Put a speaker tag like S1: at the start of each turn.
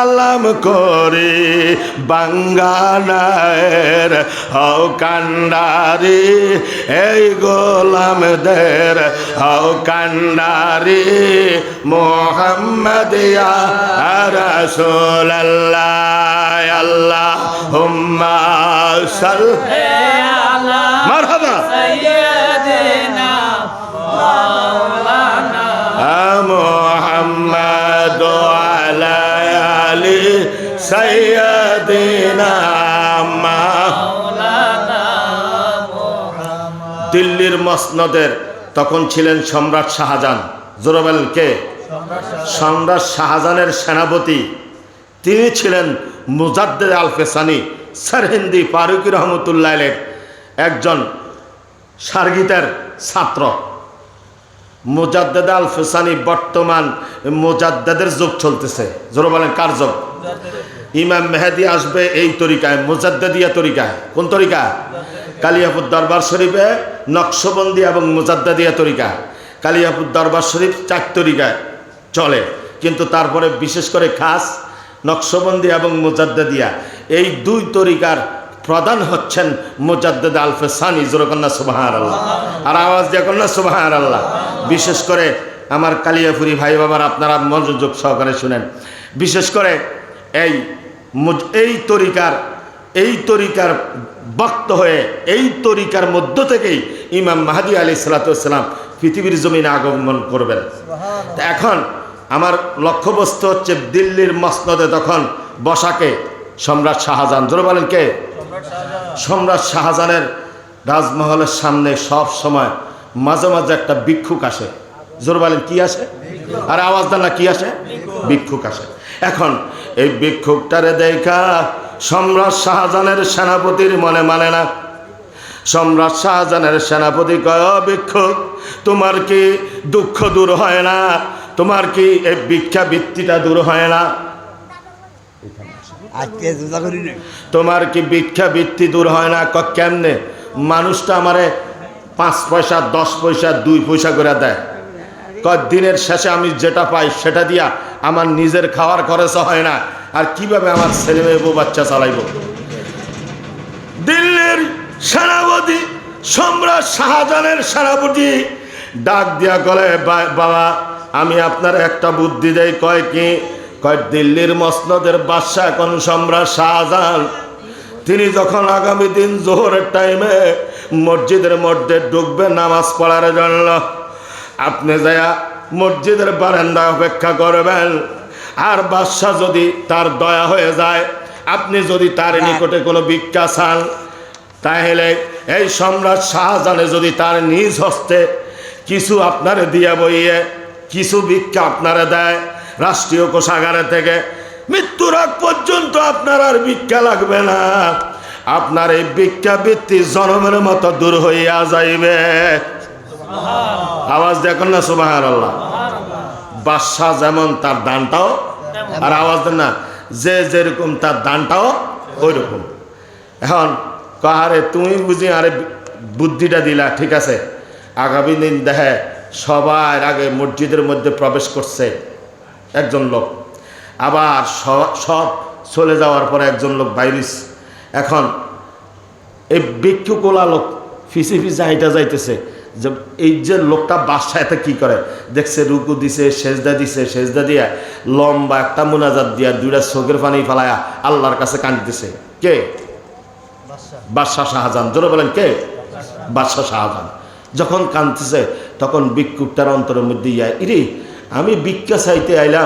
S1: সালাম করে বাঙ্গানায়ের হও কান্ডারি এই গোলামদের হও কান্ডারি মোহাম্মদ ইয়া রাসূলুল্লাহ আল্লাহ হুম্মা সাল মারহাবা। দিল্লির মসনদের তখন ছিলেন সম্রাট শাহজাহান। জোরবেলকে সম্রাট শাহজাহানের সেনাপতি। তিনি ছিলেন মুজাদ্দেদ আলফেসানি সারহিন্দি ফারুক রহমতুল্লাহ একজন সার্গিতের ছাত্র। মোজাদ্দেদ আল ফেসানি বর্তমান মোজাদ্দাদের যুগ চলতেছে। জোর বলেন কার যুগ? ইমাম মেহেদি আসবে এই তরিকায়, মুজাদ্দেদিয়া তরিকায়। কোন তরিকা? কালিয়াপুর দরবার শরীফে নকশবন্দি এবং মুজাদ্দাদিয়া তরিকা কালিয়াপুর দরবার শরীফ চার তরিকায় চলে, কিন্তু তারপরে বিশেষ করে খাস নকশবন্দি এবং মুজাদ্দাদিয়া। এই দুই তরিকার প্রধান হচ্ছেন মুজাদ্দেদ আলফে সানি জোরকন্যা সুবাহার আল্লাহ আর আওয়াজ দিয়ে কন্যা সুবাহার আল্লাহ বিশেষ করে আমার কালিয়াপুরি ভাই বাবার, আপনারা মনোযোগ সহকারে শুনেন। বিশেষ করে এই এই তরিকার এই তরিকার বক্ত হয়ে এই তরিকার মধ্য থেকেই ইমাম মাহাদি আলী সালাতাম পৃথিবীর জমিনে আগমন করবেন। তা এখন আমার লক্ষ্যবস্তু হচ্ছে দিল্লির মসনদে তখন বসাকে সম্রাট শাহজাহান। জোরে বলেন কে? সম্রাট শাহজাহানের রাজমহলের সামনে সব সময় মাঝে মাঝে একটা ভিক্ষুক আসে। জোর বলেন কি আসে? আর আওয়াজ দেন না কি আসে? ভিক্ষুক আসে। এখন এই ভিক্ষুকটারে দেখা সম্রাট শাহজাহানের সেনাপতির মনে মানে না। সম্রাট শাহজাহানের সেনাপতি কয় "ও ভিক্ষুক তোমার কি দুঃখ দূর হয় না? তোমার কি এই ভিক্ষা বৃত্তিটা দূর হয় না? তোমার কি ভিক্ষা বৃত্তি দূর হয় না? কেমনে? মানুষটা আমারে পাঁচ পয়সা দশ পয়সা দুই পয়সা করে দেয়। ক দিনের শেষে আমি যেটা পাই সেটা দিয়া আমার নিজের খাওয়ার খরচ হয় না। আর কীভাবে আমার ছেলে মেয়ে বউ বাচ্চা চালাইব? দিল্লির সেনাপতি সম্রাট শাহজাহানের সেনাপতি ডাক দিয়া গলে বাবা, আমি আপনার একটা বুদ্ধি দেই, কয় কি? কয়, দিল্লির মসনদের বাদশাহ এখন সম্রাট শাহজাহান। তিনি যখন আগামী দিন জোহরের টাইমে মসজিদের মধ্যে ঢুকবে, নামাজ পড়ার জন্য। আপনি যায়া মসজিদের বারান্দা অপেক্ষা করবেন। আর বাদশাহ যদি তার দয়া হয়ে যায় আপনি যদি তার নিকটে কোনো ভিক্ষা চান তাহলে এই সম্রাট শাহজাহানে যদি তার নিজ হস্তে কিছু আপনারে দিয়া বইয়ে কিছু ভিক্ষা আপনারা দেয় রাষ্ট্রীয় কোষাগারে থেকে মৃত্যুর আগ পর্যন্ত আপনার আর ভিক্ষা লাগবে না। আপনার এই ভিক্ষা বৃত্তি জনমের মতো দূর হইয়া যাইবে। আওয়াজ দেখুন না সুবাহার আল্লাহ বাদশাহ যেমন তার দানটাও, আর আওয়াজ দেন না, যে যেরকম তার দানটাও ওই রকম এখন কাহারে তুমি বুঝি, আরে বুদ্ধিটা দিলা, ঠিক আছে? আগামী দিন দেখে সবার আগে মসজিদের মধ্যে প্রবেশ করছে একজন লোক। আবার সব চলে যাওয়ার পরে একজন লোক বাইরিস। এখন এই ভিক্ষুকোলা লোক ফিসে ফিসে হাইটা যাইতেছে। যে এই যে লোকটা বাসায় কি করে? দেখছে রুকু দিছে, সেজদা দিছে, সেজদা দিয়া লম্বা একটা মুনাজাত দিয়া দুইটা চোখের পানি ফেলায়া আল্লাহর কাছে কান্দিতেছে কে? বাদশাহ শাহজাহান। জোরে বলেন কে? বাদশাহ শাহজাহান। যখন কাঁদতেছে তখন বিক্ষুপটার অন্তরের মধ্যে ইয়া, ইরে, আমি বিক্ষা চাইতে আইলাম